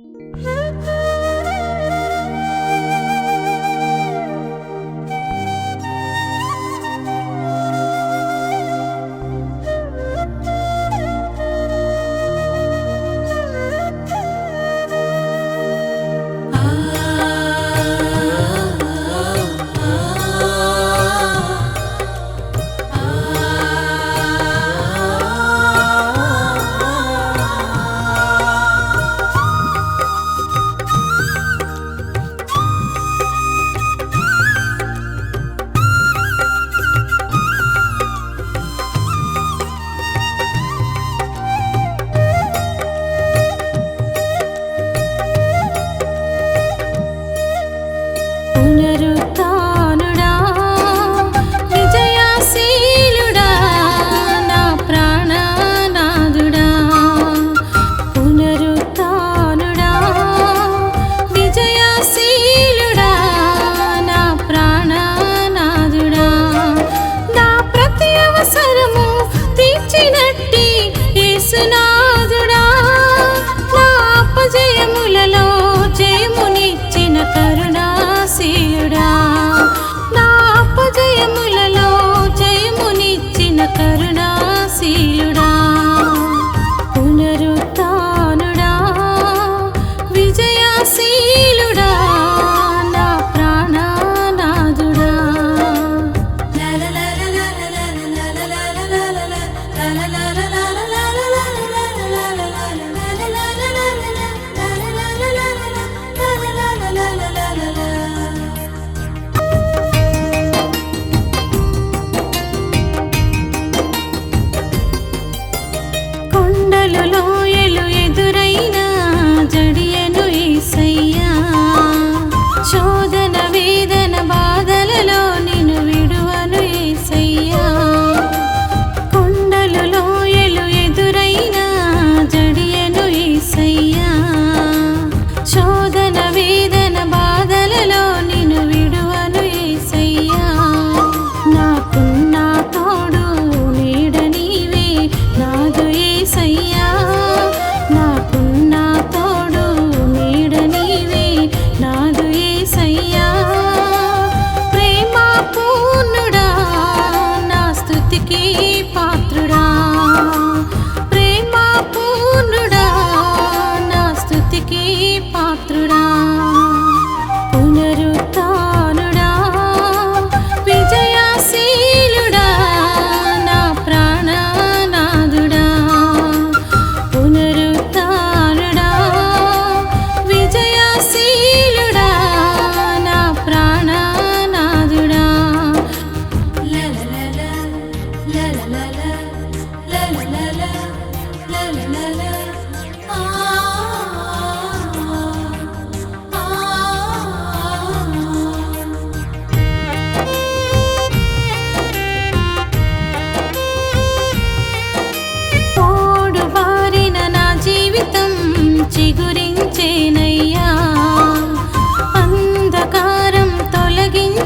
Hmm. करुणा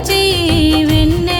తొలగించి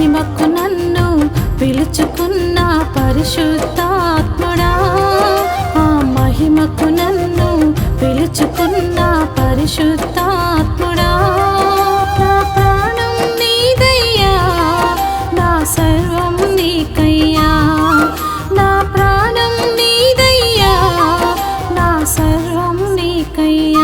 మహిమకు నన్ను పిలుచుకున్న పరిశుద్ధాత్ముడా. ఆ మహిమకు నన్ను పిలుచుకున్న పరిశుద్ధాత్ముడా. నా ప్రాణం నీదయ్యా నా సర్వం నీకయ్యా. నా ప్రాణం నీదయ్యా నా సర్వం నీకయ్యా.